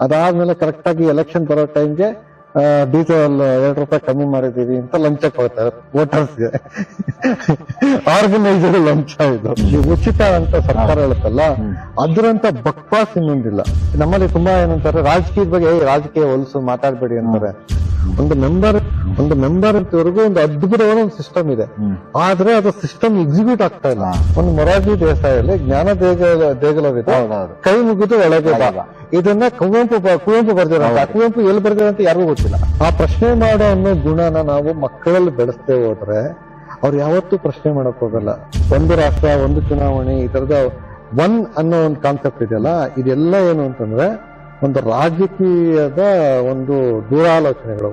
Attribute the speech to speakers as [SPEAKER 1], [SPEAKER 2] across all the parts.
[SPEAKER 1] ಅದಾದ್ಮೇಲೆ ಕರೆಕ್ಟ್ ಆಗಿ ಎಲೆಕ್ಷನ್ ಬರೋ ಟೈಮ್ಗೆ ಡೀಸೆಲ್ ಎರಡು ರೂಪಾಯಿ ಕಮ್ಮಿ ಮಾಡಿದೀವಿ ಅಂತ ಲಂಚ ಕೊಡ್ತಾರೆ ವೋಟರ್ಸ್ಗೆ. ಆರ್ಗನೈಸರ್ ಲಂಚ ಇದು. ಈ ಉಚಿತ ಅಂತ ಸರ್ಕಾರ ಹೇಳುತ್ತಲ್ಲ ಅದ್ರಂತ ಬಕ್ವಾಸ್ ಇನ್ನೊಂದಿಲ್ಲ. ನಮ್ಮಲ್ಲಿ ತುಂಬಾ ಏನಂತಾರೆ ರಾಜಕೀಯದ ಬಗ್ಗೆ "ಏಯ್, ರಾಜಕೀಯ ಹೊಲಸು ಮಾತಾಡ್ಬೇಡಿ ಅಂತಾರೆ. ಒಂದು ಮೆಂಬರ್ ಒಂದು ಮೆಂಬರ್ ಅಂತವರೆಗೂ ಒಂದು ಅದ್ಭುತವಾದ ಒಂದು ಸಿಸ್ಟಮ್ ಇದೆ. ಆದ್ರೆ ಅದು ಸಿಸ್ಟಮ್ ಎಕ್ಸಿಕ್ಯೂಟ್ ಆಗ್ತಾ ಇಲ್ಲ. ಒಂದು ಮೊರಾರ್ಜಿ ದೇಸಾಯಲ್ಲಿ ಜ್ಞಾನ ದೇಗ ದೇಗಲವಿದೆ. ಕೈ ಮುಗಿದು ಒಳಗೆ. ಇದನ್ನ ಕುವೆಂಪು ಕುವೆಂಪು ಬರ್ದಿರಂತ ಕುವೆಂಪು ಎಲ್ಲಿ ಅಂತ ಯಾರಿಗೂ ಗೊತ್ತಿಲ್ಲ. ಆ ಪ್ರಶ್ನೆ ಮಾಡೋ ಅನ್ನೋ ಗುಣನ ನಾವು ಮಕ್ಕಳಲ್ಲಿ ಬೆಳೆಸ್ತೇ ಹೋದ್ರೆ ಅವ್ರು ಯಾವತ್ತೂ ಪ್ರಶ್ನೆ ಮಾಡಕ್ ಹೋಗಲ್ಲ. ಒಂದು ರಾಷ್ಟ್ರ ಒಂದು ಚುನಾವಣೆ ಈ ತರದ ಒನ್ ಅನ್ನೋ ಒಂದು ಕಾನ್ಸೆಪ್ಟ್ ಇದೆಯಲ್ಲ ಇದೆಲ್ಲ ಏನು ಅಂತಂದ್ರೆ ಒಂದು ರಾಜಕೀಯದ ಒಂದು ದೂರಾಲೋಚನೆಗಳು.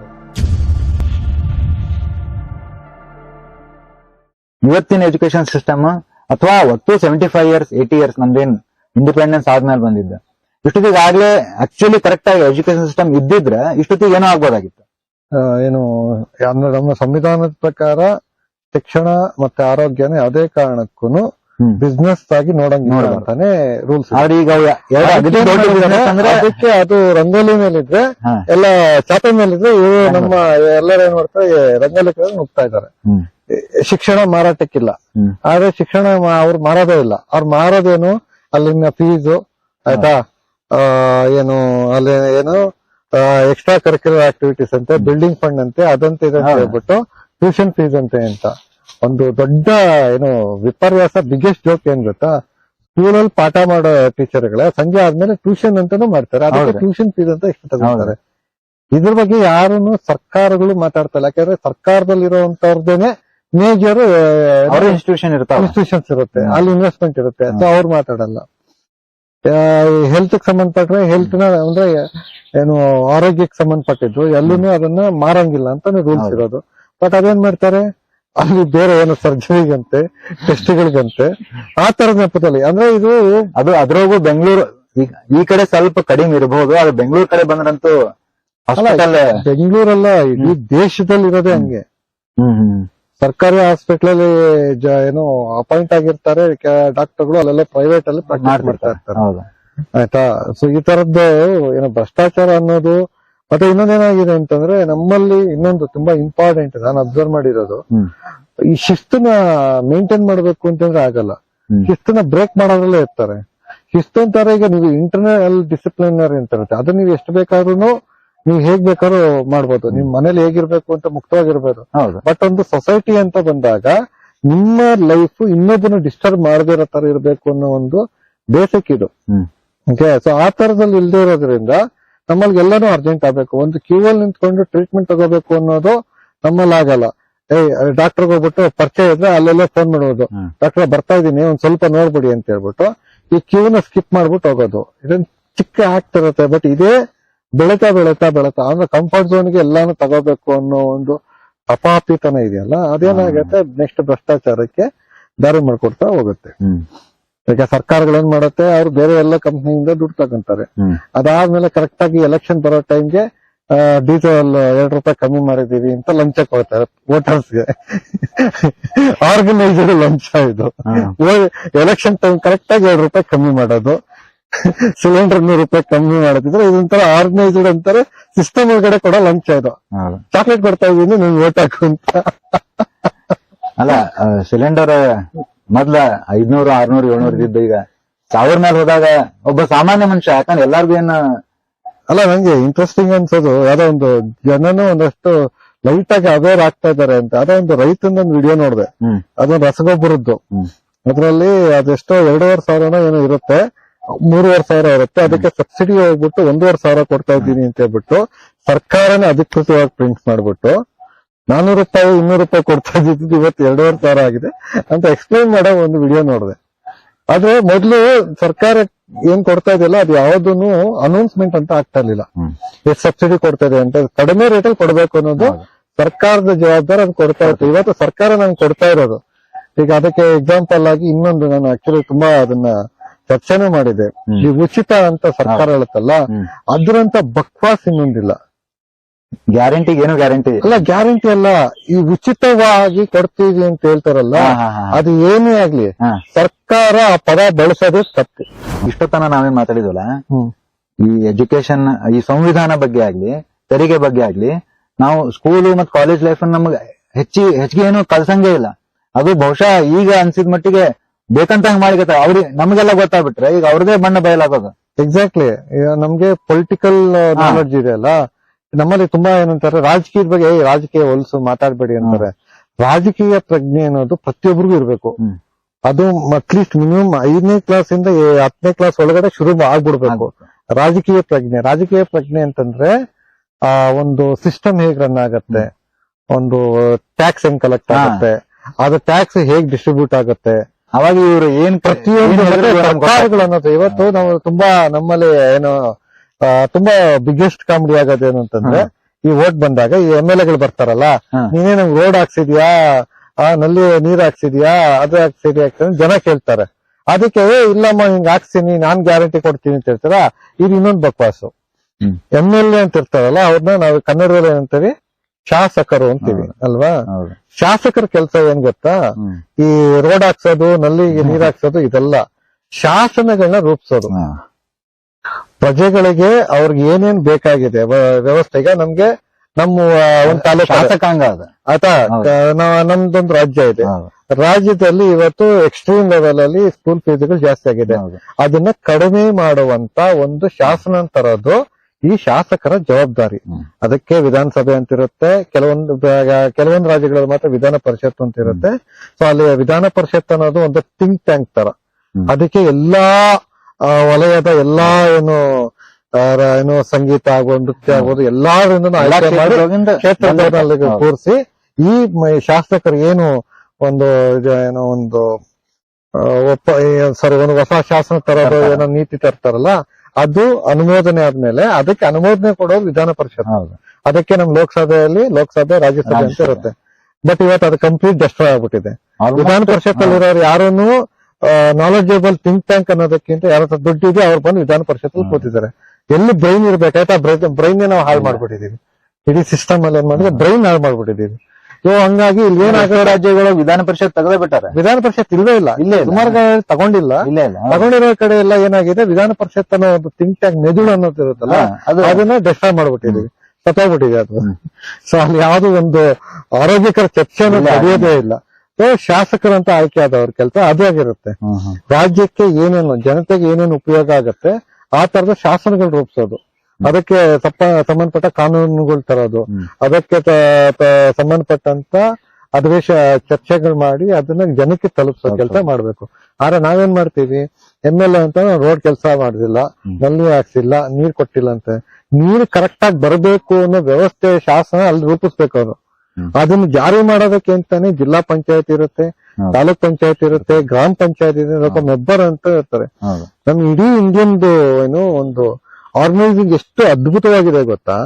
[SPEAKER 2] ಇವತ್ತಿನ ಎಜುಕೇಶನ್ ಸಿಸ್ಟಮ್ ಅಥವಾ ಒಟ್ಟು seventy five years eighty years ನಮ್ದೇನ್ ಇಂಡಿಪೆಂಡೆನ್ಸ್ ಆದ್ಮೇಲೆ ಬಂದಿದ್ದ. ಇಷ್ಟೊತ್ತಿಗೆ ಆಗ್ಲೇ ಆಕ್ಚುಲಿ ಕರೆಕ್ಟ್ ಆಗಿ ಎಜುಕೇಶನ್ ಸಿಸ್ಟಮ್ ಇದ್ದಿದ್ರೆ ಇಷ್ಟೊತ್ತಿಗೆ ಏನೋ ಆಗ್ಬೋದಾಗಿತ್ತು
[SPEAKER 1] ಏನು ಅಂದ್ರೆ ನಮ್ಮ ಸಂವಿಧಾನದ ಪ್ರಕಾರ ಶಿಕ್ಷಣ ಮತ್ತೆ ಆರೋಗ್ಯನೇ ಅದೇ ಕಾರಣಕ್ಕೂ. ಬಿಸ್ನೆಸ್ ಆಗಿ ನೋಡಂಗ್
[SPEAKER 2] ನೋಡಬಾರ್ದು.
[SPEAKER 1] ರೂಲ್ಸ್
[SPEAKER 2] ಈಗ
[SPEAKER 1] ಅದಕ್ಕೆ ಅದು ರಂಗೋಲಿ ಮೇಲಿದ್ರೆ. ಎಲ್ಲ ಚಾಪೆ ಮೇಲಿದ್ರೆ ಇವರು ನಮ್ಮ ಎಲ್ಲರೂ ಏನ್ ಮಾಡ್ತಾರೆ ರಂಗೋಲಿ ಕೆಳಗೆ ನುಗ್ತಾ
[SPEAKER 2] ಇದಾರೆ
[SPEAKER 1] ಶಿಕ್ಷಣ ಮಾರಾಟಕ್ಕಿಲ್ಲ. ಆದ್ರೆ ಶಿಕ್ಷಣ ಅವ್ರು ಮಾರೋದೇ ಇಲ್ಲ ಅವ್ರು ಮಾರೋದೇನು ಅಲ್ಲಿನ ಫೀಸು ಆಯ್ತಾ ಏನು ಅಲ್ಲಿ ಏನು ಎಕ್ಸ್ಟ್ರಾ ಕರಿಕ್ಯುಲರ್ ಆಕ್ಟಿವಿಟೀಸ್ ಅಂತೆ ಬಿಲ್ಡಿಂಗ್ ಫಂಡ್ ಅಂತೆ ಅದಂತೆ ಇದೆ
[SPEAKER 2] ಅಂತ
[SPEAKER 1] ಹೇಳ್ಬಿಟ್ಟು ಟ್ಯೂಷನ್ ಫೀಸ್ ಅಂತೆ ಅಂತ. ಒಂದು ದೊಡ್ಡ ಏನು ವಿಪರ್ಯಾಸ ಬಿಗ್ಗೆಸ್ಟ್ ಜೋಕ್ ಏನ್ ಗೊತ್ತಾ? ಸ್ಕೂಲಲ್ಲಿ ಪಾಠ ಮಾಡೋ ಟೀಚರ್ಗಳೇ ಸಂಜೆ ಆದ್ಮೇಲೆ ಟ್ಯೂಷನ್ ಅಂತಾನು ಮಾಡ್ತಾರೆ. ಅದಕ್ಕೆ ಟ್ಯೂಷನ್ ಫೀಸ್ ಅಂತ ತಗೊಳ್ತಾರೆ ಇದ್ರ ಬಗ್ಗೆ ಯಾರನ್ನು ಸರ್ಕಾರಗಳು ಮಾತಾಡ್ತಲ್ಲ ಯಾಕಂದ್ರೆ ಸರ್ಕಾರದಲ್ಲಿ ಇರುವಂತವ್ರದೇನೆ ಮೇಜರ್
[SPEAKER 2] ಇನ್ಸ್ಟಿಟ್ಯೂಷನ್ ಇರುತ್ತೆ
[SPEAKER 1] ಇನ್ಸ್ಟಿಟ್ಯೂಷನ್ಸ್ ಇರುತ್ತೆ. ಅಲ್ಲಿ ಇನ್ವೆಸ್ಟ್ಮೆಂಟ್ ಇರುತ್ತೆ. ಸೊ ಅವ್ರು ಮಾತಾಡಲ್ಲ. ಹೆಲ್ತ್ ಸಂಬಂಧಪಟ್ಟ ಹೆಲ್ತ್ನ ಅಂದ್ರೆ ಏನು ಆರೋಗ್ಯಕ್ಕೆ ಸಂಬಂಧಪಟ್ಟಿದ್ದು ಎಲ್ಲೂ ಅದನ್ನ ಮಾರಂಗಿಲ್ಲ ಅಂತಾನೆ ರೂಲ್ಸ್ ಇರೋದು. ಬಟ್ ಅದೇನ್ ಮಾಡ್ತಾರೆ? ಅಲ್ಲಿ ಬೇರೆ ಏನು ಸರ್ಜರಿಗಂತೆ ಟೆಸ್ಟ್ಗಳಿಗಂತೆ ಆ ತರದ ನೆಪದಲ್ಲಿ. ಅಂದ್ರೆ ಇದು
[SPEAKER 2] ಅದು ಅದ್ರಾಗೂ ಬೆಂಗಳೂರು ಈ- ಕಡೆ ಸ್ವಲ್ಪ ಕಡಿಮೆ ಇರಬಹುದು ಆದ್ರೆ ಬೆಂಗಳೂರು ಕಡೆ ಬಂದ್ರಂತೂ
[SPEAKER 1] ಬೆಂಗಳೂರಲ್ಲ ಇಡೀ ದೇಶದಲ್ಲಿ ಇರೋದೇ ಹಂಗೆ.
[SPEAKER 2] ಹ್ಮ್ ಹ್ಮ್.
[SPEAKER 1] ಸರ್ಕಾರಿ ಹಾಸ್ಪಿಟಲ್ ಅಲ್ಲಿ ಜ- ಏನು ಅಪಾಯಿಂಟ್ ಆಗಿರ್ತಾರೆ ಡಾಕ್ಟರ್ಗಳು ಅಲ್ಲೆಲ್ಲ ಪ್ರೈವೇಟ್ ಅಲ್ಲಿ ಪ್ರಾಕ್ಟೀಸ್ ಮಾಡ್ತಾ ಇರ್ತಾರೆ.
[SPEAKER 2] ಹೌದು.
[SPEAKER 1] ಆಯ್ತಾ? ಸೊ ಈ ತರದ್ದು ಏನು ಭ್ರಷ್ಟಾಚಾರ ಅನ್ನೋದು ಮತ್ತೆ ಇನ್ನೊಂದೇನಾಗಿದೆ ಅಂತಂದ್ರೆ ನಮ್ಮಲ್ಲಿ ಇನ್ನೊಂದು ತುಂಬಾ ಇಂಪಾರ್ಟೆಂಟ್ ನಾನು ಅಬ್ಸರ್ವ್ ಮಾಡಿರೋದು.
[SPEAKER 2] ಹ್ಮ್.
[SPEAKER 1] ಈ ಶಿಸ್ತನ್ನ ಮೇಂಟೈನ್ ಮಾಡ್ಬೇಕು ಅಂತಂದ್ರೆ ಆಗಲ್ಲ.
[SPEAKER 2] ಹ್ಮ್.
[SPEAKER 1] ಶಿಸ್ತನ್ನ ಬ್ರೇಕ್ ಮಾಡೋದ್ರಲ್ಲೇ ಇರ್ತಾರೆ. ಶಿಸ್ತು ಅಂತಾರೆ ಈಗ ನೀವು ಇಂಟರ್ನಲ್ ಡಿಸಿಪ್ಲಿನರಿ ಅಂತ ಇರುತ್ತೆ ಅದು ನೀವು ಎಷ್ಟು ಬೇಕಾದ್ರೂ ನೀವು ಹೇಗ್ ಬೇಕಾದ್ರೂ ಮಾಡ್ಬೋದು. ನಿಮ್ ಮನೇಲಿ ಹೇಗಿರ್ಬೇಕು ಅಂತ ಮುಕ್ತವಾಗಿರ್ಬೋದು.
[SPEAKER 2] ಹೌದು.
[SPEAKER 1] ಬಟ್ ಒಂದು ಸೊಸೈಟಿ ಅಂತ ಬಂದಾಗ ನಿಮ್ಮ ಲೈಫ್ ಇನ್ನೊಬ್ಬನ ಡಿಸ್ಟರ್ಬ್ ಮಾಡದಿರೋ ಇರೋ ತರ ಇರಬೇಕು ಅನ್ನೋ ಒಂದು ಬೇಸಿಕ್ ಇದು. ಓಕೆ ಸೊ ಆ ತರದಲ್ಲಿ ಇಲ್ದೇ ಇರೋದ್ರಿಂದ ನಮ್ಮಲ್ಲಿ ಎಲ್ಲಾನು ಅರ್ಜೆಂಟ್ ಆಗ್ಬೇಕು. ಒಂದು ಕ್ಯೂ ಅಲ್ಲಿ ನಿಂತ್ಕೊಂಡು ಟ್ರೀಟ್ಮೆಂಟ್ ತಗೋಬೇಕು ಅನ್ನೋದು ನಮ್ಮಲ್ಲಿ ಆಗಲ್ಲ ಏ ಡಾಕ್ಟರ್ ಹೋಗ್ಬಿಟ್ಟು ಪರಿಚಯ ಇದ್ರೆ ಅಲ್ಲೆಲ್ಲ ಫೋನ್ ಮಾಡೋದು ಡಾಕ್ಟರ್ ಬರ್ತಾ ಇದೀನಿ ಒಂದ್ ಸ್ವಲ್ಪ ನೋಡ್ಬಿಡಿ ಅಂತ ಹೇಳ್ಬಿಟ್ಟು ಈ ಕ್ಯೂನ ಸ್ಕಿಪ್ ಮಾಡ್ಬಿಟ್ಟು ಹೋಗೋದು. ಇದೊಂದು ಚಿಕ್ಕ ಆಕ್ಟ್ ಇರುತ್ತೆ ಬಟ್ ಇದೇ ಬೆಳೀತಾ ಬೆಳೀತಾ ಬೆಳೀತಾ ಅಂದ್ರೆ ಕಂಫರ್ಟ್ ಝೋನ್ಗೆ ಎಲ್ಲಾನು ತಗೋಬೇಕು ಅನ್ನೋ ಒಂದು ಅಪಾಪಿತನ ಇದೆಯಲ್ಲ ಅದೇನಾಗತ್ತೆ? ನೆಕ್ಸ್ಟ್ ಭ್ರಷ್ಟಾಚಾರಕ್ಕೆ ದಾರಿ ಮಾಡ್ಕೊಡ್ತಾ ಹೋಗುತ್ತೆ. ಈಗ ಸರ್ಕಾರಗಳು ಏನ್ ಮಾಡುತ್ತೆ? ಅವ್ರು ಬೇರೆ ಎಲ್ಲ ಕಂಪ್ನಿಯಿಂದ ದುಡ್ಡು ತಗೊಂತಾರೆ. ಅದಾದ್ಮೇಲೆ ಕರೆಕ್ಟ್ ಆಗಿ ಎಲೆಕ್ಷನ್ ಬರೋ ಟೈಮ್ಗೆ ಡೀಸೆಲ್ ಎರಡ್ ರೂಪಾಯಿ ಕಮ್ಮಿ ಮಾಡಿದೀವಿ ಅಂತ ಲಂಚ ಕೊಡ್ತಾರೆ ವೋಟರ್ಸ್ಗೆ ಆರ್ಗನೈಸರ್ ಲಂಚ ಇದು. ಎಲೆಕ್ಷನ್ ಟೈಮ್ ಕರೆಕ್ಟ್ ಆಗಿ ಎರಡು ರೂಪಾಯಿ ಕಮ್ಮಿ ಮಾಡೋದು. ಸಿಲಿಂಡರ್ ನೂರು ರೂಪಾಯಿ ಕಮ್ಮಿ ಮಾಡುತ್ತಿದ್ರೆ ಇದೊಂಥರ ಆರ್ಗನೈಸ್ಡ್ ಅಂತಾರೆ ಸಿಸ್ಟಮ್ ಒಳಗಡೆ ಕೂಡ ಲಂಚ ಇದು ಚಾಕ್ಲೇಟ್ ಕೊಡ್ತಾ ಇದೀನಿ ನಿಮ್ಗೆ ಓಟ್ ಹಾಕು ಅಂತ.
[SPEAKER 2] ಅಲ್ಲ ಸಿಲಿಂಡರ್ ಮೊದ್ಲ ಐದ್ನೂರು ಆರ್ನೂರು ಏಳ್ನೂರು ಇದ್ದಿದ್ದು ಈಗ ಸಾವಿರ ಮೇಲೆ ಹೋದಾಗ ಒಬ್ಬ ಸಾಮಾನ್ಯ ಮನುಷ್ಯ ಯಾಕಂದ್ರೆ ಎಲ್ಲಾರ್ಗು ಏನ
[SPEAKER 1] ಅಲ್ಲ ನಂಗೆ ಇಂಟ್ರೆಸ್ಟಿಂಗ್ ಅನ್ಸೋದು ಯಾವ್ದೋ ಒಂದು ಜನನು ಒಂದಷ್ಟು ಲೈಟ್ ಆಗಿ ಅವೇರ್ ಆಗ್ತಾ ಇದಾರೆ ಅಂತ. ಅದೇ ಒಂದು ರೈತನ ಒಂದು ವಿಡಿಯೋ ನೋಡಿದೆ. ಅದೊಂದು ರಸಗೊಬ್ಬರದ್ದು. ಅದ್ರಲ್ಲಿ ಅದೆಷ್ಟೋ ಎರಡೂವರೆ ಸಾವಿರನೋ ಏನೋ ಇರುತ್ತೆ. ಮೂರುವರೆ ಸಾವಿರ ಇರುತ್ತೆ. ಅದಕ್ಕೆ ಸಬ್ಸಿಡಿ ಹೋಗ್ಬಿಟ್ಟು ಒಂದೂವರೆ ಸಾವಿರ ಕೊಡ್ತಾ ಇದ್ದೀನಿ ಅಂತ ಹೇಳ್ಬಿಟ್ಟು ಸರ್ಕಾರನೇ ಅಧಿಕೃತವಾಗಿ ಪ್ರಿಂಟ್ ಮಾಡ್ಬಿಟ್ಟು ನಾನೂರು ರೂಪಾಯಿ ಇನ್ನೂರು ರೂಪಾಯಿ ಕೊಡ್ತಾ ಇದ್ದಿದ್ದು ಇವತ್ತು ಎರಡೂವರೆ ಸಾವಿರ ಆಗಿದೆ ಅಂತ ಎಕ್ಸ್ಪ್ಲೈನ್ ಮಾಡೋ ಒಂದು ವಿಡಿಯೋ ನೋಡಿದೆ. ಆದ್ರೆ ಮೊದಲು ಸರ್ಕಾರ ಏನ್ ಕೊಡ್ತಾ ಇದೆಯಲ್ಲ ಅದು ಯಾವ್ದನ್ನು ಅನೌನ್ಸ್ಮೆಂಟ್ ಅಂತ ಆಗ್ತಾ ಇರ್ಲಿಲ್ಲ. ಎಷ್ಟು ಸಬ್ಸಿಡಿ ಕೊಡ್ತಾ ಇದೆ ಅಂತ. ಕಡಿಮೆ ರೇಟಲ್ಲಿ ಕೊಡ್ಬೇಕು ಅನ್ನೋದು ಸರ್ಕಾರದ ಜವಾಬ್ದಾರಿ ಅದು ಕೊಡ್ತಾ ಇತ್ತು. ಇವತ್ತು ಸರ್ಕಾರ ನಂಗೆ ಕೊಡ್ತಾ ಇರೋದು. ಈಗ ಅದಕ್ಕೆ ಎಕ್ಸಾಂಪಲ್ ಆಗಿ ಇನ್ನೊಂದು ನಾನು ಆಕ್ಚುಲಿ ತುಂಬಾ ಅದನ್ನ ಚರ್ಚೆನೂ ಮಾಡಿದೆ. ಈ ಉಚಿತ ಅಂತ ಸರ್ಕಾರ ಹೇಳುತ್ತಲ್ಲ ಅದ್ರಂತ ಬಕ್ವಾಸ್ ಇನ್ನೊಂದಿಲ್ಲ.
[SPEAKER 2] ಗ್ಯಾರಂಟಿ ಏನು ಗ್ಯಾರಂಟಿ?
[SPEAKER 1] ಅಲ್ಲ ಗ್ಯಾರಂಟಿ ಅಲ್ಲ. ಈ ಉಚಿತವಾಗಿ ಕೊಡ್ತೀವಿ ಅಂತ ಹೇಳ್ತಾರಲ್ಲ ಅದು ಏನೇ ಆಗ್ಲಿ ಸರ್ಕಾರ ಆ ಪದ ಬೆಳೆಸೋದು ತಪ್ಪು.
[SPEAKER 2] ಇಷ್ಟೊತ್ತನ ನಾವೇನ್ ಮಾತಾಡಿದ್ವಲ್ಲ ಈ ಎಜುಕೇಶನ್ ಈ ಸಂವಿಧಾನ ಬಗ್ಗೆ ಆಗ್ಲಿ ತೆರಿಗೆ ಬಗ್ಗೆ ಆಗ್ಲಿ ನಾವು ಸ್ಕೂಲು ಮತ್ತೆ ಕಾಲೇಜ್ ಲೈಫ್ ನಮ್ಗೆ ಹೆಚ್ಚಿ ಹೆಚ್ಚಿಗೆ ಏನು ಕಲ್ಸಂಗೇ ಇಲ್ಲ. ಅದು ಬಹುಶಃ ಈಗ ಅನ್ಸಿದ ಮಟ್ಟಿಗೆ ಬೇಕಂತಂಗ್ ಮಾಡಿಕತ್ತ ಅವ್ರಿಗೆ ನಮಗೆಲ್ಲ ಗೊತ್ತಾಗ್ಬಿಟ್ರೆ ಈಗ ಅವ್ರದೇ ಬಣ್ಣ ಬಯಲಾಗೋದು.
[SPEAKER 1] ಎಕ್ಸಾಕ್ಟ್ಲಿ ನಮ್ಗೆ ಪೊಲಿಟಿಕಲ್ ನಾಲೆಡ್ಜ್ ಇದೆ ಅಲ್ಲ? ನಮ್ಮಲ್ಲಿ ತುಂಬಾ ಏನಂತಾರೆ ರಾಜಕೀಯದ ಬಗ್ಗೆ "ಏಯ್, ರಾಜಕೀಯ ಹೊಲಸು ಮಾತಾಡ್ಬೇಡಿ ಅಂತಾರೆ. ರಾಜಕೀಯ ಪ್ರಜ್ಞೆ ಅನ್ನೋದು ಪ್ರತಿಯೊಬ್ಬರಿಗೂ ಇರ್ಬೇಕು. ಅದು ಅಟ್ಲೀಸ್ಟ್ ಮಿನಿಮಮ್ ಐದನೇ ಕ್ಲಾಸ್ ಇಂದ ಹತ್ತನೇ ಕ್ಲಾಸ್ ಒಳಗಡೆ ಶುರು ಆಗ್ಬಿಡ್ಬೇಕು. ರಾಜಕೀಯ ಪ್ರಜ್ಞೆ. ರಾಜಕೀಯ ಪ್ರಜ್ಞೆ ಅಂತಂದ್ರೆ ಆ ಒಂದು ಸಿಸ್ಟಮ್ ಹೇಗ್ ರನ್ ಆಗತ್ತೆ? ಒಂದು ಟ್ಯಾಕ್ಸ್ ಹೆಂಗ್ ಕಲೆಕ್ಟ್. ಆಗುತ್ತೆ? ಅದು ಟ್ಯಾಕ್ಸ್ ಹೇಗ್ ಡಿಸ್ಟ್ರಿಬ್ಯೂಟ್ ಆಗುತ್ತೆ?
[SPEAKER 2] ಅವಾಗ ಇವರು ಏನ್
[SPEAKER 1] ಪ್ರತಿಯೊಂದು ಅನ್ನೋದು. ಇವತ್ತು ನಾವು ತುಂಬಾ ನಮ್ಮಲ್ಲಿ ಏನು ತುಂಬಾ ಬಿಗ್ಗೆಸ್ಟ್ ಕಾಮಿಡಿ ಆಗೋದು ಏನು ಅಂತಂದ್ರೆ ಈ ಓಟ್ ಬಂದಾಗ ಈ ಎಂ ಎಲ್ ಎಗಳು ಬರ್ತಾರಲ್ಲ. ನೀನೇ ನಮ್ಗೆ ರೋಡ್ ಹಾಕ್ಸಿದ್ಯಾ? ಆ ನಲ್ಲಿ ನೀರ್ ಹಾಕ್ಸಿದ್ಯಾ? ಅದು ಹಾಕ್ಸಿದ್ಯಾ ಅಂತ ಜನ ಕೇಳ್ತಾರೆ. ಅದಕ್ಕೆ "ಏ, ಇಲ್ಲಮ್ಮ ಹಿಂಗ್ ಹಾಕ್ಸಿನಿ ನಾನ್ ಗ್ಯಾರಂಟಿ ಕೊಡ್ತೀನಿ ಅಂತ ಹೇಳ್ತಾರ? ಇದು ಇನ್ನೊಂದು ಬಕ್ವಾಸು. ಎಂ ಎಲ್ ಎ ಅಂತ ಇರ್ತಾರಲ್ಲ ಅವ್ರನ್ನ ನಾವು ಕನ್ನಡದಲ್ಲಿ ಏನಂತೀವಿ ಶಾಸಕರು ಅಂತೀವಿ ಅಲ್ವಾ. ಶಾಸಕರ ಕೆಲಸ ಏನ್ ಗೊತ್ತಾ ಈ ರೋಡ್ ಹಾಕ್ಸೋದು ನಲ್ಲಿಗೆ ನೀರ್ ಹಾಕ್ಸೋದು ಇದೆಲ್ಲ ಶಾಸನಗಳನ್ನ ರೂಪಿಸೋದು. ಪ್ರಜೆಗಳಿಗೆ ಅವ್ರಿಗೆ ಏನೇನ್ ಬೇಕಾಗಿದೆ ವ್ಯವಸ್ಥೆಗೆ ನಮ್ಗೆ ನಮ್ಮ ಒಂದು ತಾಲೂಕು.
[SPEAKER 2] ಶಾಸಕಾಂಗ.
[SPEAKER 1] ಕ- ನಮ್ದೊಂದು ರಾಜ್ಯ ಇದೆ. ರಾಜ್ಯದಲ್ಲಿ ಇವತ್ತು ಎಕ್ಸ್ಟ್ರೀಮ್ ಲೆವೆಲ್ ಅಲ್ಲಿ ಸ್ಕೂಲ್ ಫೀಸ್ಗಳು ಜಾಸ್ತಿ ಆಗಿದೆ. ಅದನ್ನ ಕಡಿಮೆ ಮಾಡುವಂತ ಒಂದು ಶಾಸನ ತರೋದು ಈ ಶಾಸಕರ ಜವಾಬ್ದಾರಿ. ಅದಕ್ಕೆ ವಿಧಾನಸಭೆ ಅಂತ ಇರುತ್ತೆ ಕೆಲವೊಂದು ಕೆಲವೊಂದು ರಾಜ್ಯಗಳಲ್ಲಿ ಮಾತ್ರ ವಿಧಾನ ಪರಿಷತ್ ಅಂತ ಇರುತ್ತೆ. ಸೊ ಅಲ್ಲಿ ವಿಧಾನ ಪರಿಷತ್ ಅನ್ನೋದು ಒಂದು ಥಿಂಕ್ ಟ್ಯಾಂಕ್ ತರ. ಅದಕ್ಕೆ ಎಲ್ಲಾ ವಲಯದ ಎಲ್ಲಾ ಏನು ಏನು ಸಂಗೀತ ಆಗ್ಬೋದು ನೃತ್ಯ ಆಗ್ಬೋದು ಎಲ್ಲಾದ್ರಿಂದ ಕ್ಷೇತ್ರದಲ್ಲಿ ಕೂರಿಸಿ ಈ ಶಾಸಕರು ಏನು ಒಂದು ಏನೋ ಒಂದು ಒಪ್ಪ ಸಾರಿ ಒಂದು ಹೊಸ ಶಾಸನ ತರೋದು ಏನೋ ನೀತಿ ತರ್ತಾರಲ್ಲ ಅದು ಅನುಮೋದನೆ ಆದ್ಮೇಲೆ ಅದಕ್ಕೆ ಅನುಮೋದನೆ ಕೊಡೋದು ವಿಧಾನ ಪರಿಷತ್. ಅದಕ್ಕೆ ನಮ್ ಲೋಕಸಭೆಯಲ್ಲಿ ಲೋಕಸಭೆ ರಾಜ್ಯಸಭೆ ಅಂತ ಇರುತ್ತೆ. ಬಟ್ ಇವತ್ತು ಅದು ಕಂಪ್ಲೀಟ್ ಡೆಸ್ಟ್ರಾಯ್ ಆಗ್ಬಿಟ್ಟಿದೆ. ವಿಧಾನ ಪರಿಷತ್ ಅಲ್ಲಿ ಇರೋರು ಯಾರನ್ನು ನಾಲೆಜಬಲ್ ಥಿಂಕ್ ಟ್ಯಾಂಕ್ ಅನ್ನೋದಕ್ಕಿಂತ ಯಾರ ದುಡ್ಡು ಇದೆ ಅವ್ರು ಬಂದು ವಿಧಾನ ಪರಿಷತ್ ಕೂತಿದ್ದಾರೆ. ಎಲ್ಲಿ ಬ್ರೈನ್ ಇರ್ಬೇಕಾಯ್ತಾ ಬ್ರೈನ್ ನಾವು ಹಾಳು ಮಾಡ್ಬಿಟ್ಟಿದೀವಿ ಇಡೀ ಸಿಸ್ಟಮ್ ಅಲ್ಲಿ ಏನ್ ಮಾಡಿದ್ರೆ ಬ್ರೈನ್ ಹಾಳು ಮಾಡ್ಬಿಟ್ಟಿದೀವಿ ಸೊ ಹಂಗಾಗಿ ಇಲ್ಲಿ
[SPEAKER 2] ರಾಜ್ಯಗಳ
[SPEAKER 1] ಏನಾಗ
[SPEAKER 2] ರಾಜ್ಯಗಳು ವಿಧಾನ ಪರಿಷತ್ ತೆಗೆದೇ ಬಿಟ್ಟಾರೆ
[SPEAKER 1] ವಿಧಾನ ಪರಿಷತ್ ಇಲ್ವೇ ಇಲ್ಲ.
[SPEAKER 2] ಇಲ್ಲೇ.
[SPEAKER 1] ಸುಮಾರು ತಗೊಂಡಿಲ್ಲ.
[SPEAKER 2] ಇಲ್ಲೇ ಇಲ್ಲ.
[SPEAKER 1] ತಗೊಂಡಿರೋ ಕಡೆ ಎಲ್ಲ ಏನಾಗಿದೆ? ವಿಧಾನ ಪರಿಷತ್ ಅನ್ನೋ ಒಂದು ಥಿಂಕ್ ಟ್ಯಾಂಕ್ ಮೆದುಳು ಅನ್ನೋದು ಇರುತ್ತಲ್ಲ ಅದನ್ನ ಡೆಸ್ಟ್ರಾಯ್ ಮಾಡ್ಬಿಟ್ಟಿದೀವಿ ಸತ್ತೋಗ್ಬಿಟ್ಟಿದೆ ಅದು. ಸೊ ಅಲ್ಲಿ ಯಾವ್ದು ಒಂದು ಆರೋಗ್ಯಕರ
[SPEAKER 2] ಚರ್ಚೆ.
[SPEAKER 1] ನಡೆಯೋದೇ ಇಲ್ಲ. ಸೊ ಶಾಸಕರಂತ ಆಯ್ಕೆ ಆದವ್ರ ಕೆಲಸ ಅದೇ ಆಗಿರುತ್ತೆ.
[SPEAKER 2] ಹ್ಮ್, ಹ್ಮ್.
[SPEAKER 1] ರಾಜ್ಯಕ್ಕೆ ಏನೇನು ಜನತೆಗೆ ಏನೇನು ಉಪಯೋಗ ಆಗತ್ತೆ ಆ ತರದ ಶಾಸನಗಳು ರೂಪಿಸೋದು. ಅದಕ್ಕೆ ಸಪ್ಪ- ಸಂಬಂಧಪಟ್ಟ ಕಾನೂನುಗಳು ತರೋದು. ಅದಕ್ಕೆ ಸಂಬಂಧಪಟ್ಟಂತ ಅಧಿವೇಶ ಚರ್ಚೆಗಳು ಮಾಡಿ ಅದನ್ನ ಜನಕ್ಕೆ ತಲುಪಿಸೋ ಕೆಲಸ ಮಾಡ್ಬೇಕು. ಆದ್ರೆ ನಾವೇನ್ ಮಾಡ್ತೀವಿ? ಎಂ ಎಲ್ ಎ ಅಂತ ರೋಡ್ ಕೆಲಸ ಮಾಡುದಿಲ್ಲ. ನಲ್ಲಿ ಹಾಕ್ಸಿಲ್ಲ ನೀರ್ ಕೊಟ್ಟಿಲ್ಲ ಅಂತ ನೀರು ಕರೆಕ್ಟ್ ಆಗಿ ಬರಬೇಕು ಅನ್ನೋ ವ್ಯವಸ್ಥೆ ಶಾಸನ ಅಲ್ಲಿ ರೂಪಿಸ್ಬೇಕು ಅವರು. ಅದನ್ನ ಜಾರಿ ಮಾಡೋದಕ್ಕೆ ಅಂತಾನೆ ಜಿಲ್ಲಾ ಪಂಚಾಯತ್ ಇರುತ್ತೆ. ತಾಲೂಕ್ ಪಂಚಾಯತ್ ಇರುತ್ತೆ ಗ್ರಾಮ ಪಂಚಾಯತ್ ಇದೆ ಮೆಬ್ಬರ್ ಅಂತ ಇರ್ತಾರೆ. ನಮ್ ಇಡೀ ಇಂಡಿಯನ್ದು ಏನು ಒಂದು ಆರ್ಗನೈಸಿಂಗ್ ಎಷ್ಟು ಅದ್ಭುತವಾಗಿದೆ ಗೊತ್ತಾ.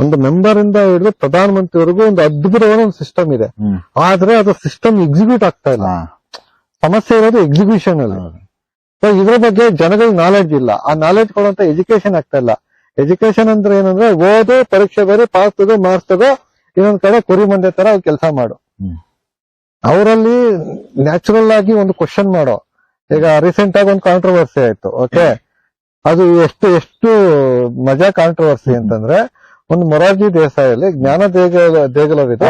[SPEAKER 1] ಒಂದು ಮೆಂಬರ್ ಇಂದ ಹಿಡಿದು ಪ್ರಧಾನಮಂತ್ರಿವರೆಗೂ ಒಂದು ಅದ್ಭುತವಾದ ಒಂದು ಸಿಸ್ಟಮ್ ಇದೆ. ಆದ್ರೆ ಅದು ಸಿಸ್ಟಮ್ ಎಕ್ಸಿಕ್ಯೂಟ್ ಆಗ್ತಾ ಇಲ್ಲ. ಸಮಸ್ಯೆ ಇರೋದು ಎಕ್ಸಿಕ್ಯೂಷನ್ ಅಲ್ಲಿ. ಸೊ ಇದ್ರ ಬಗ್ಗೆ ಜನಗಳಿಗೆ ನಾಲೆಡ್ಜ್ ಇಲ್ಲ. ಆ ನಾಲೆಡ್ಜ್ ಕೊಡುವಂತ ಎಜುಕೇಶನ್ ಆಗ್ತಾ ಇಲ್ಲ. ಎಜುಕೇಶನ್ ಅಂದ್ರೆ ಏನಂದ್ರೆ ಓದು ಪರೀಕ್ಷೆ ಬೇರೆ ಪಾಸ್ ತಗೋ ಮಾರ್ಕ್ಸ್ ತಗೋ ಇನ್ನೊಂದ್ ಕಡೆ ಕುರಿ ಮಂದೆ ತರ ಕೆಲಸ ಮಾಡು. ಅವರಲ್ಲಿ ನ್ಯಾಚುರಲ್ ಆಗಿ ಒಂದು ಕ್ವಶನ್ ಮಾಡೋ. ಈಗ ರೀಸೆಂಟ್ ಆಗಿ ಒಂದು ಕಾಂಟ್ರವರ್ಸಿ ಆಯ್ತು. ಓಕೆ ಅದು ಎಷ್ಟು ಎಷ್ಟು ಮಜಾ ಕಾಂಟ್ರವರ್ಸಿ ಅಂತಂದ್ರೆ ಒಂದು ಮೊರಾರ್ಜಿ ದೇಸಾಯಲ್ಲಿ ಜ್ಞಾನ ದೇಗಲ ದೇಗಲವಿದೆ.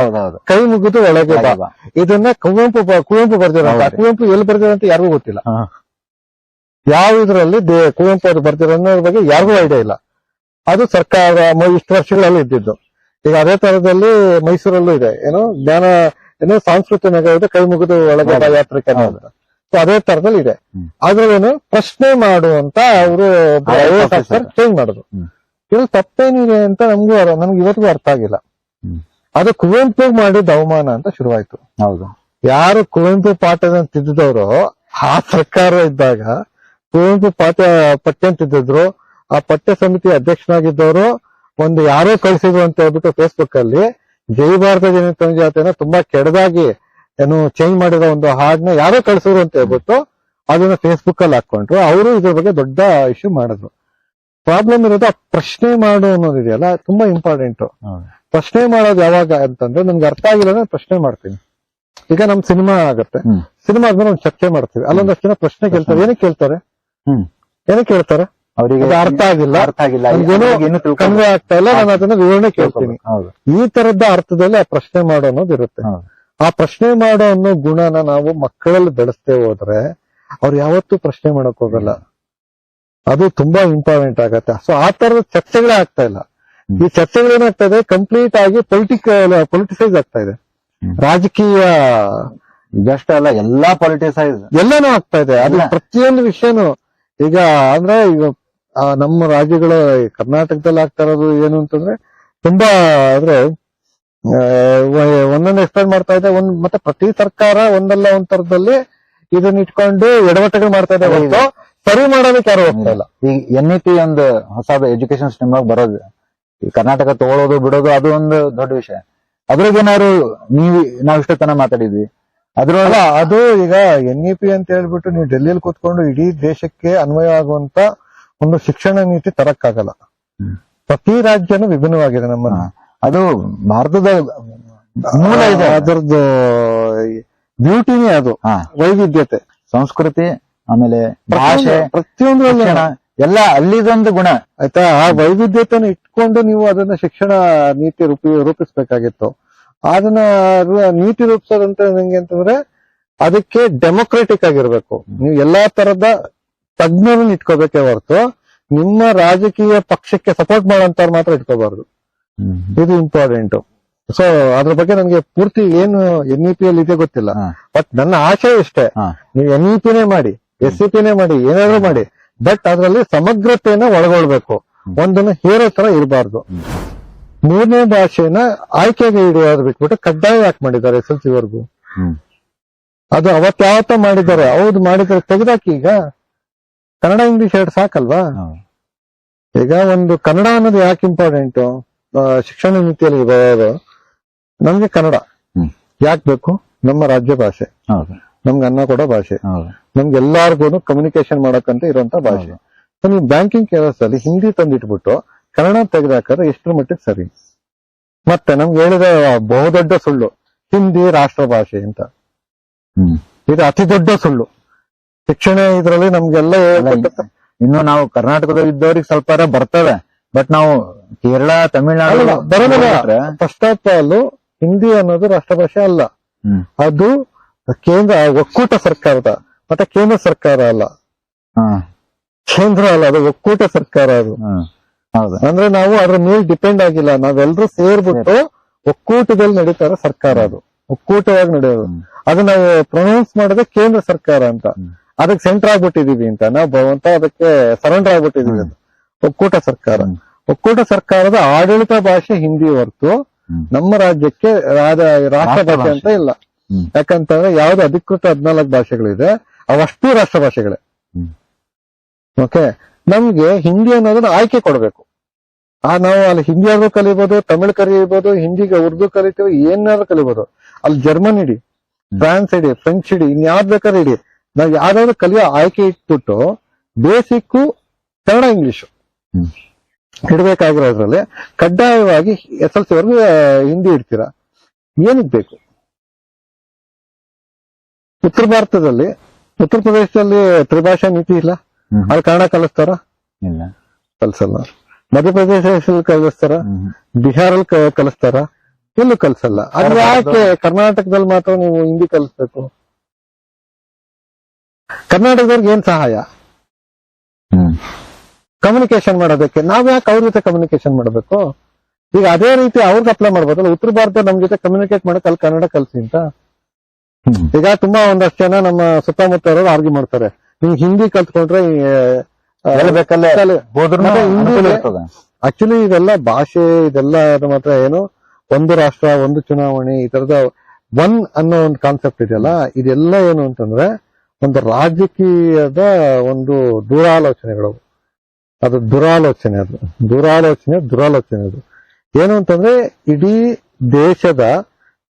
[SPEAKER 1] ಕೈ ಮುಗಿದು ಒಳಗೆ ಬಾ ಇದನ್ನ ಕುವೆಂಪು ಕುವೆಂಪು ಬರ್ದಿರಂತ. ಕುವೆಂಪು ಎಲ್ಲಿ ಬರ್ದಿರಂತ ಯಾರಿಗೂ ಗೊತ್ತಿಲ್ಲ. ಯಾವ ಇದ್ರಲ್ಲಿ ಕುವೆಂಪು ಅವರು ಬರ್ದಿರೋ ಅನ್ನೋದ್ರ ಬಗ್ಗೆ ಯಾರಿಗೂ ಐಡಿಯಾ ಇಲ್ಲ ಅದು ಸರ್ಕಾರ ಇಷ್ಟು ವರ್ಷಗಳಲ್ಲಿ ಇದ್ದಿದ್ದು ಈಗ ಅದೇ ತರದಲ್ಲಿ ಮೈಸೂರಲ್ಲೂ ಇದೆ ಏನು ಜ್ಞಾನ ಏನೋ ಸಾಂಸ್ಕೃತಿಕ ನಗರ ಇದೆ ಕೈ ಮುಗಿದು ಒಳಗೆ ಯಾತ್ರಿಕ
[SPEAKER 2] ಹೌದು.
[SPEAKER 1] ಅದೇ ತರದಲ್ಲಿ ಇದೆ. ಅದ್ರಲ್ಲೇನು ಪ್ರಶ್ನೆ ಮಾಡುವಂತ ಅವರು ಚೇಂಜ್ ಮಾಡಿದ್ರು ಇಲ್ಲಿ ತಪ್ಪೇನಿದೆ ಅಂತ ನಮ್ಗೂ ನಮ್ಗೆ ಇವತ್ತಿಗೂ ಅರ್ಥ ಆಗಿಲ್ಲ. ಅದು ಕುವೆಂಪು ಮಾಡಿದ ಅವಮಾನ ಅಂತ ಶುರುವಾಯ್ತು.
[SPEAKER 2] ಹೌದು.
[SPEAKER 1] ಯಾರು ಕುವೆಂಪು ಪಾಠದ ತಿದ್ದಿದವರು ಆ ಸರ್ಕಾರ ಇದ್ದಾಗ ಕುವೆಂಪು ಪಾಠ ಪಠ್ಯ ತಿದ್ದಿದ್ರು. ಆ ಪಠ್ಯ ಸಮಿತಿ ಅಧ್ಯಕ್ಷನಾಗಿದ್ದವರು ಒಂದು ಯಾರೋ ಕಳಿಸಿದ್ರು ಅಂತ ಹೇಳ್ಬಿಟ್ಟು ಫೇಸ್ಬುಕ್ ಅಲ್ಲಿ ಜೈ ಭಾರತ ಜನತಾ ಜಾತಿಯನ್ನ ತುಂಬಾ ಕೆಡದಾಗಿ ಏನು ಚೇಂಜ್ ಮಾಡಿರೋ ಒಂದು ಹಾಡ್ನ ಯಾರೋ ಕಳ್ಸೋರು ಅಂತ ಹೇಳ್ಬಿಟ್ಟು ಅದನ್ನ ಫೇಸ್ಬುಕ್ ಅಲ್ಲಿ ಹಾಕೊಂಡ್ರು. ಅವರು ಇದ್ರ ಬಗ್ಗೆ ದೊಡ್ಡ ಇಶ್ಯೂ ಮಾಡಿದ್ರು. ಪ್ರಾಬ್ಲಮ್ ಇರೋದು ಆ ಪ್ರಶ್ನೆ ಮಾಡು ಅನ್ನೋದಿದೆಯಲ್ಲ ತುಂಬಾ ಇಂಪಾರ್ಟೆಂಟ್ ಪ್ರಶ್ನೆ ಮಾಡೋದು ಯಾವಾಗ ಅಂತಂದ್ರೆ ನಮ್ಗೆ ಅರ್ಥ ಆಗಿಲ್ಲ ಅಂದ್ರೆ ಪ್ರಶ್ನೆ ಮಾಡ್ತೀನಿ. ಈಗ ನಮ್ ಸಿನಿಮಾ ಆಗತ್ತೆ. ಸಿನಿಮಾ ಆದ್ಮೇಲೆ ಒಂದು ಚರ್ಚೆ ಮಾಡ್ತೀವಿ. ಅಲ್ಲೊಂದಷ್ಟು ಜನ ಪ್ರಶ್ನೆ ಕೇಳ್ತಾರೆ. ಏನಕ್ಕೆ ಕೇಳ್ತಾರೆ. ಏನಕ್ಕೆ ಕೇಳ್ತಾರೆ?
[SPEAKER 2] ಅವರಿಗೆ
[SPEAKER 1] ಅರ್ಥ ಆಗಿಲ್ಲ.
[SPEAKER 2] ಅರ್ಥ ಆಗಿಲ್ಲ.
[SPEAKER 1] ಕನ್ವೆ ಆಗ್ತಾ ಇಲ್ಲ ನಾನು ಅದನ್ನ ವಿವರಣೆ ಕೇಳ್ತೀನಿ. ಈ ತರದ ಅರ್ಥದಲ್ಲಿ ಆ ಪ್ರಶ್ನೆ ಮಾಡೋ ಅನ್ನೋದು ಇರುತ್ತೆ.
[SPEAKER 2] ಹೌದು.
[SPEAKER 1] ಆ ಪ್ರಶ್ನೆ ಮಾಡೋ ಅನ್ನೋ ಗುಣನ ನಾವು ಮಕ್ಕಳಲ್ಲಿ ಬೆಳೆಸ್ತೇ ಹೋದ್ರೆ ಅವ್ರು ಯಾವತ್ತೂ ಪ್ರಶ್ನೆ ಮಾಡಕ್ ಹೋಗಲ್ಲ. ಅದು ತುಂಬಾ ಇಂಪಾರ್ಟೆಂಟ್ ಆಗತ್ತೆ. ಸೊ ಆ ತರದ ಚರ್ಚೆಗಳೇ ಆಗ್ತಾ ಇಲ್ಲ.
[SPEAKER 2] ಈ
[SPEAKER 1] ಈ ಚರ್ಚೆಗಳೇನಾಗ್ತಾ ಇದೆ? ಕಂಪ್ಲೀಟ್ ಆಗಿ ಪೊಲಿಟಿಕಲ್ ಪೊಲಿಟಿಸೈಸ್ ಆಗ್ತಾ ಇದೆ. ರಾಜಕೀಯ
[SPEAKER 2] ಜಸ್ಟ್ ಅಲ್ಲ ಎಲ್ಲಾ ಪೊಲಿಟಿಸೈಸ್
[SPEAKER 1] ಎಲ್ಲಾನು ಆಗ್ತಾ ಇದೆ. ಅದು ಪ್ರತಿಯೊಂದು ವಿಷಯನು. ಈಗ ಅಂದ್ರೆ ಈಗ ನಮ್ಮ ರಾಜ್ಯಗಳ ಕರ್ನಾಟಕದಲ್ಲಿ ಆಗ್ತಾ ಇರೋದು ಏನು ಅಂತಂದ್ರೆ ತುಂಬಾ ಅಂದ್ರೆ ಒಂದೊಂದು ಎಕ್ಸ್ಪ್ಲೈನ್ ಮಾಡ್ತಾ ಇದೆ. ಒಂದ್ ಮತ್ತೆ ಪ್ರತಿ ಸರ್ಕಾರ ಒಂದಲ್ಲ ಒಂದ್ ತರದಲ್ಲಿ ಇದನ್ನ ಇಟ್ಕೊಂಡು ಎಡವಟ್ಟುಗಳು ಮಾಡ್ತಾ ಇದೆ ಹೊರತು ಸರಿ ಮಾಡೋದಕ್ಕೆ ಯಾರು ಹೋಗ್ತಾ ಇಲ್ಲ.
[SPEAKER 2] ಈ ಎನ್ ಇ ಪಿ ಒಂದು ಹೊಸ ಎಜುಕೇಶನ್ ಸಿಸ್ಟಮ್ ಬರೋದು ಈ ಕರ್ನಾಟಕ ತಗೊಳ್ಳೋದು ಬಿಡೋದು ಅದು ಒಂದು ದೊಡ್ಡ ವಿಷಯ. ಅದ್ರಾಗ ಏನಾದ್ರು ನೀವು ನಾವ್ ಇಷ್ಟ ತನ ಮಾತಾಡಿದ್ವಿ. ಅದ್ರೊಳಗ
[SPEAKER 1] ಅದು. ಈಗ ಎನ್ ಇ ಪಿ ಅಂತ ಹೇಳ್ಬಿಟ್ಟು ನೀವು ಡೆಲ್ಲಿಯಲ್ಲಿ ಕೂತ್ಕೊಂಡು ಇಡೀ ದೇಶಕ್ಕೆ ಅನ್ವಯ ಆಗುವಂತ ಒಂದು ಶಿಕ್ಷಣ ನೀತಿ ತರಕ್ಕಾಗಲ್ಲ. ಪ್ರತಿ ರಾಜ್ಯನೂ ವಿಭಿನ್ನವಾಗಿದೆ ನಮ್ಮ.
[SPEAKER 2] ಅದು ಭಾರತದ ಮೂಲ ಇದೆ.
[SPEAKER 1] ಅದರದ್ದು ಬ್ಯೂಟಿನೇ ಅದು. ವೈವಿಧ್ಯತೆ.
[SPEAKER 2] ಸಂಸ್ಕೃತಿ ಆಮೇಲೆ ಭಾಷೆ
[SPEAKER 1] ಪ್ರತಿಯೊಂದು
[SPEAKER 2] ಎಲ್ಲ ಅಲ್ಲಿದೊಂದು ಗುಣ.
[SPEAKER 1] ಆಯ್ತಾ? ಆ ವೈವಿಧ್ಯತೆನ ಇಟ್ಕೊಂಡು ನೀವು ಅದನ್ನ ಶಿಕ್ಷಣ ನೀತಿ ರೂಪಿ ರೂಪಿಸ್ಬೇಕಾಗಿತ್ತು. ಅದನ್ನ ನೀತಿ ರೂಪಿಸೋದಂತ ಹೆಂಗೆ ಅಂತಂದ್ರೆ ಅದಕ್ಕೆ ಡೆಮೊಕ್ರೆಟಿಕ್ ಆಗಿರ್ಬೇಕು. ನೀವು ಎಲ್ಲಾ ತರದ ತಜ್ಞರನ್ನ ಇಟ್ಕೋಬೇಕೇ ಹೊರತು ನಿಮ್ಮ ರಾಜಕೀಯ ಪಕ್ಷಕ್ಕೆ ಸಪೋರ್ಟ್ ಮಾಡೋಂತವ್ರು ಮಾತ್ರ ಇಟ್ಕೋಬಾರ್ದು. ಇದು ಇಂಪಾರ್ಟೆಂಟ್ ಸೊ ಅದ್ರ ಬಗ್ಗೆ ನನಗೆ ಪೂರ್ತಿ ಏನು ಎನ್ ಇ ಪಿ ಅಲ್ಲಿ ಇದೆ ಗೊತ್ತಿಲ್ಲ. ಬಟ್ ನನ್ನ ಆಶಯ ಇಷ್ಟೇ. ನೀವು ಎನ್ ಇ ಪಿನೇ ಮಾಡಿ ಎಸ್ ಸಿ ಪಿನೇ ಮಾಡಿ ಏನಾದ್ರೂ ಮಾಡಿ. ಬಟ್ ಅದರಲ್ಲಿ ಸಮಗ್ರತೆಯನ್ನ ಒಳಗೊಳ್ಬೇಕು. ಒಂದನ್ನು ಹೇರೋ ತರ ಇರಬಾರ್ದು. ಮೂರನೇ ಭಾಷೆನ ಆಯ್ಕೆಗೆ ಇಡುವುದು ಬಿಟ್ಬಿಟ್ಟು ಕಡ್ಡಾಯ ಯಾಕೆ ಮಾಡಿದ್ದಾರೆ ಎಸ್ ಎಲ್ ಸಿ ವರ್ಗು ಅದು ಅವತ್ ಯಾವತ್ತ ಮಾಡಿದ್ದಾರೆ? ಹೌದು ಮಾಡಿದ್ರೆ ತೆಗೆದಾಕಿ ಈಗ ಕನ್ನಡ ಇಂಗ್ಲಿಷ್ ಎರಡು ಸಾಕಲ್ವಾ? ಈಗ ಒಂದು ಕನ್ನಡ ಅನ್ನೋದು ಯಾಕೆ ಇಂಪಾರ್ಟೆಂಟ್ ಶಿಕ್ಷಣ ನೀತಿಯಲ್ಲಿ ಬರೋದು ನಮ್ಗೆ ಕನ್ನಡ. ಯಾಕೆ ಬೇಕು? ನಮ್ಮ ರಾಜ್ಯ ಭಾಷೆ. ನಮ್ಗೆ ಅನ್ನ ಕೂಡ ಭಾಷೆ.
[SPEAKER 2] ಹೌದು.
[SPEAKER 1] ನಮ್ಗೆ ಎಲ್ಲಾರ್ಗು ಕಮ್ಯುನಿಕೇಶನ್ ಮಾಡಕ್ಕಂತ ಇರುವಂತ ಭಾಷೆ. ಸೊ ನೀವು ಬ್ಯಾಂಕಿಂಗ್ ಕೆಲಸದಲ್ಲಿ ಹಿಂದಿ ತಂದಿಟ್ಬಿಟ್ಟು ಕನ್ನಡ ತೆಗೆದಾಕಿದ್ರೆ ಎಷ್ಟರ ಮಟ್ಟಿಗೆ ಸರಿ? ಮತ್ತೆ ನಮ್ಗೆ ಹೇಳಿದ ಬಹುದೊಡ್ಡ ಸುಳ್ಳು ಹಿಂದಿ ರಾಷ್ಟ್ರ ಭಾಷೆ ಅಂತ.
[SPEAKER 2] ಹ್ಮ್.
[SPEAKER 1] ಇದು ಅತಿ ದೊಡ್ಡ ಸುಳ್ಳು. ಶಿಕ್ಷಣ ಇದ್ರಲ್ಲಿ ನಮ್ಗೆಲ್ಲ
[SPEAKER 2] ಇನ್ನು ನಾವು ಕರ್ನಾಟಕದಲ್ಲಿ ಇದ್ದವ್ರಿಗೆ ಸ್ವಲ್ಪ ಬರ್ತವೆ. ಬಟ್ ನಾವು ಕೇರಳ ತಮಿಳ್ನಾಡು
[SPEAKER 1] ಬರೋದಿಲ್ಲ. ಆಫ್ ಆಲ್ ಹಿಂದಿ ಅನ್ನೋದು ರಾಷ್ಟ್ರ ಭಾಷೆ ಅಲ್ಲ ಅದು ಕೇಂದ್ರ ಒಕ್ಕೂಟ ಸರ್ಕಾರದ ಮತ್ತೆ ಕೇಂದ್ರ ಸರ್ಕಾರ ಅಲ್ಲ. ಕೇಂದ್ರ ಅಲ್ಲ ಅದು ಒಕ್ಕೂಟ ಸರ್ಕಾರ ಅದು. ಅಂದ್ರೆ ನಾವು ಅದ್ರ ಮೇಲೆ ಡಿಪೆಂಡ್ ಆಗಿಲ್ಲ. ನಾವೆಲ್ಲರೂ ಸೇರ್ಬಿಟ್ಟು ಒಕ್ಕೂಟದಲ್ಲಿ ನಡೀತಾರ ಸರ್ಕಾರ ಅದು. ಒಕ್ಕೂಟವಾಗಿ ನಡೆಯೋದು. ಅದು ನಾವು ಪ್ರೊನೌನ್ಸ್ ಮಾಡೋದೇ ಕೇಂದ್ರ ಸರ್ಕಾರ ಅಂತ. ಅದಕ್ಕೆ ಸೆಂಟರ್ ಆಗ್ಬಿಟ್ಟಿದೀವಿ ಅಂತ. ನಾವು ಅಂತ ಅದಕ್ಕೆ ಸರೆಂಡರ್ ಆಗ್ಬಿಟ್ಟಿದೀವಿ ಅಂತ. ಒಕ್ಕೂಟ ಸರ್ಕಾರ.
[SPEAKER 2] ಹ್ಮ್.
[SPEAKER 1] ಒಕ್ಕೂಟ ಸರ್ಕಾರದ ಆಡಳಿತ ಭಾಷೆ ಹಿಂದಿ ಹೊರತು ನಮ್ಮ ರಾಜ್ಯಕ್ಕೆ ರಾಜ- ರಾಷ್ಟ್ರ ಭಾಷೆ ಅಂತ ಇಲ್ಲ. ಯಾಕಂತಂದ್ರೆ ಯಾವ್ದು ಅಧಿಕೃತ ಹದಿನಾಲ್ಕು ಭಾಷೆಗಳಿದೆ ಅವಷ್ಟು ರಾಷ್ಟ್ರ ಭಾಷೆಗಳೇ ಓಕೆ? ನಮ್ಗೆ ಹಿಂದಿ ಅನ್ನೋದನ್ನ ಆಯ್ಕೆ ಕೊಡಬೇಕು. ಆ ನಾವು ಅಲ್ಲಿ ಹಿಂದಿ ಆದ್ರೂ ಕಲಿಬಹುದು ತಮಿಳ್ ಕಲಿಬಹುದು ಹಿಂದಿಗೆ ಉರ್ದು ಕಲಿತೀವಿ ಏನಾದ್ರೂ ಕಲಿಬಹುದು ಅಲ್ಲಿ ಜರ್ಮನ್ ಇಡಿ ಫ್ರಾನ್ಸ್ ಇಡಿ ಫ್ರೆಂಚ್ ಇಡಿ ಇನ್ಯಾವ್ದು ಬೇಕಾದ್ರೆ ಇಡಿ. ನಾವು ಯಾವ್ದಾದ್ರು ಕಲಿಯೋ ಆಯ್ಕೆ ಇಟ್ಬಿಟ್ಟು ಬೇಸಿಕ್ ಕನ್ನಡ ಇಂಗ್ಲಿಷ್. ಇಡ್ಬೇಕಾಗಿರೋದ್ರಲ್ಲಿ ಕಡ್ಡಾಯವಾಗಿ ಎಸ್ ಎಲ್ ಸಿ ವರ್ಗು ಹಿಂದಿ ಇಡ್ತೀರಾ. ಏನಕ್ಕೆ ಬೇಕು? ಉತ್ತರ ಭಾರತದಲ್ಲಿ ಉತ್ತರ ಪ್ರದೇಶದಲ್ಲಿ ತ್ರಿಭಾಷಾ ನೀತಿ ಇಲ್ಲ. ಅಲ್ಲಿ ಕನ್ನಡ ಕಲಿಸ್ತಾರ?
[SPEAKER 2] ಇಲ್ಲ.
[SPEAKER 1] ಕಲ್ಸಲ್ಲ. ಮಧ್ಯಪ್ರದೇಶದಲ್ಲಿ ಕಲಿಸ್ತಾರ?
[SPEAKER 2] ಬಿಹಾರ
[SPEAKER 1] ಬಿಹಾರಲ್ಲಿ ಕಲಿಸ್ತಾರ? ಎಲ್ಲೂ ಕಲಿಸಲ್ಲ. ಅದು ಯಾಕೆ ಕರ್ನಾಟಕದಲ್ಲಿ ಮಾತ್ರ ನೀವು ಹಿಂದಿ ಕಲಿಸ್ಬೇಕು? ಕರ್ನಾಟಕದವ್ರಿಗೆ ಏನ್ ಸಹಾಯ. ಕಮ್ಯುನಿಕೇಶನ್ ಮಾಡೋದಕ್ಕೆ ನಾವ್ ಯಾಕೆ ಅವ್ರ ಜೊತೆ ಕಮ್ಯುನಿಕೇಶನ್ ಮಾಡಬೇಕು? ಈಗ ಅದೇ ರೀತಿ ಅವ್ರಿಗೆ ಅಪ್ಲೈ ಮಾಡ್ಬೋದಲ್ಲ ಉತ್ತರ ಭಾರತ ನಮ್ ಜೊತೆ ಕಮ್ಯುನಿಕೇಟ್ ಮಾಡಕ್ ಅಲ್ಲಿ ಕನ್ನಡ ಕಲ್ಸಿ ಅಂತ? ಈಗ ತುಂಬಾ ಒಂದಷ್ಟು ಜನ ನಮ್ಮ ಸುತ್ತಮುತ್ತ ಇರೋರು ಆರ್ಗ್ಯೂ ಮಾಡ್ತಾರೆ. ನೀವು ಹಿಂದಿ ಕಲ್ತ್ಕೊಂಡ್ರೆ ಆಕ್ಚುಲಿ ಇದೆಲ್ಲ ಭಾಷೆ ಇದೆಲ್ಲ ಮಾತ್ರ ಏನು ಒಂದು ರಾಷ್ಟ್ರ ಒಂದು ಚುನಾವಣೆ ಈ ತರದ ಒನ್ ಅನ್ನೋ ಒಂದು ಕಾನ್ಸೆಪ್ಟ್ ಇದೆಯಲ್ಲ ಇದೆಲ್ಲ ಏನು ಅಂತಂದ್ರೆ ಒಂದು ರಾಜಕೀಯದ ಒಂದು ದೂರಾಲೋಚನೆಗಳು. ಅದು ದುರಾಲೋಚನೆ ಅದು. ದುರಾಲೋಚನೆ ದುರಾಲೋಚನೆ ಅದು. ಏನು ಅಂತಂದ್ರೆ, ಇಡೀ ದೇಶದ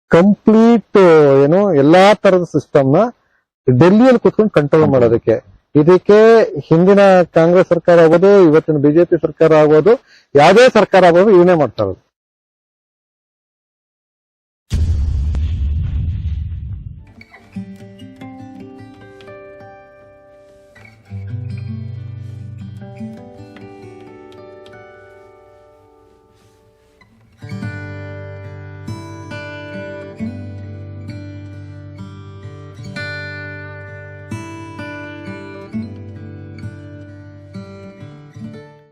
[SPEAKER 1] ಕಂಪ್ಲೀಟ್, ಏನು, ಎಲ್ಲಾ ತರದ ಸಿಸ್ಟಮ್ನ ಡೆಲ್ಲಿಯಲ್ಲಿ ಕುತ್ಕೊಂಡು ಕಂಟ್ರೋಲ್ ಮಾಡೋದಕ್ಕೆ. ಇದಕ್ಕೆ ಹಿಂದಿನ ಕಾಂಗ್ರೆಸ್ ಸರ್ಕಾರ ಆಗ್ಬೋದು, ಇವತ್ತಿನ ಬಿಜೆಪಿ ಸರ್ಕಾರ ಆಗ್ಬೋದು, ಯಾವುದೇ ಸರ್ಕಾರ ಆಗ್ಬೋದು ಇವನೇ ಮಾಡ್ತಾ